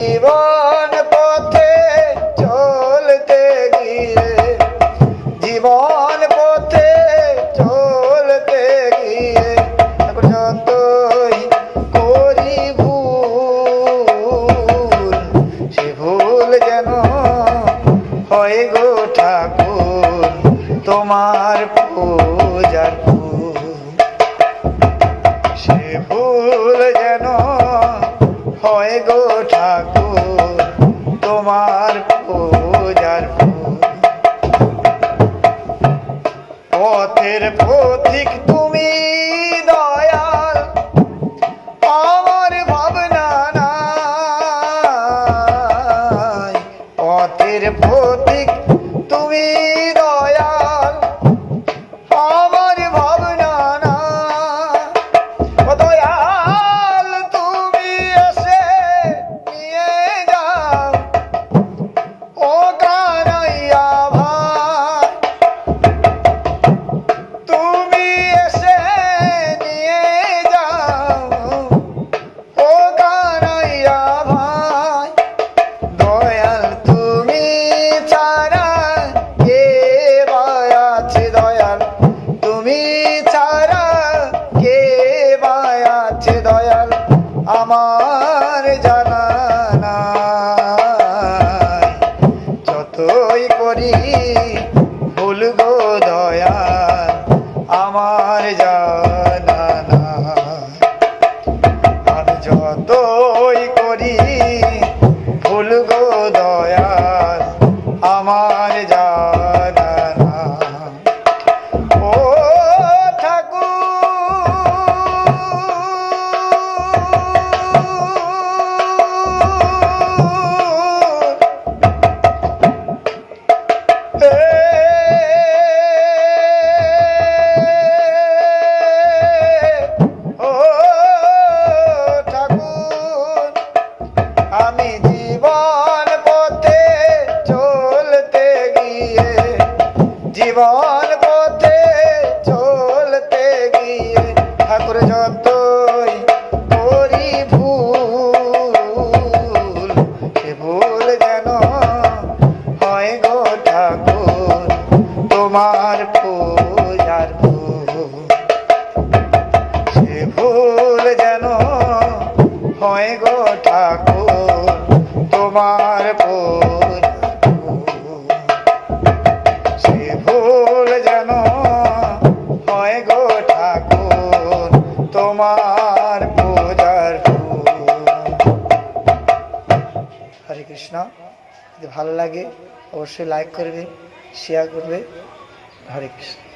জীবন পথে চলতে গিয়ে, জীবন পথে চলতে গিয়ে যতই করি ভুল, সে ভুল যেন হয় ঠাকুর, তোমার পূজার ঠাকুর তোমার পূজার পথের পথিক তুমি দয়াল আমার ভাবনা নাই। পথের পথিক ছাড়া কে আছে দয়াল? আমার জানা যতই করি ভুল গো দয়াল। তোমার পূজার সে ভুল যেন হয় গো ঠাকুর, তোমার। সে ভুল যেন হয় গো ঠাকুর, তোমার পূজার। হরে কৃষ্ণ, যদি ভালো লাগে অবশ্যই লাইক করবে শেয়ার করবে হরে কৃষ্ণ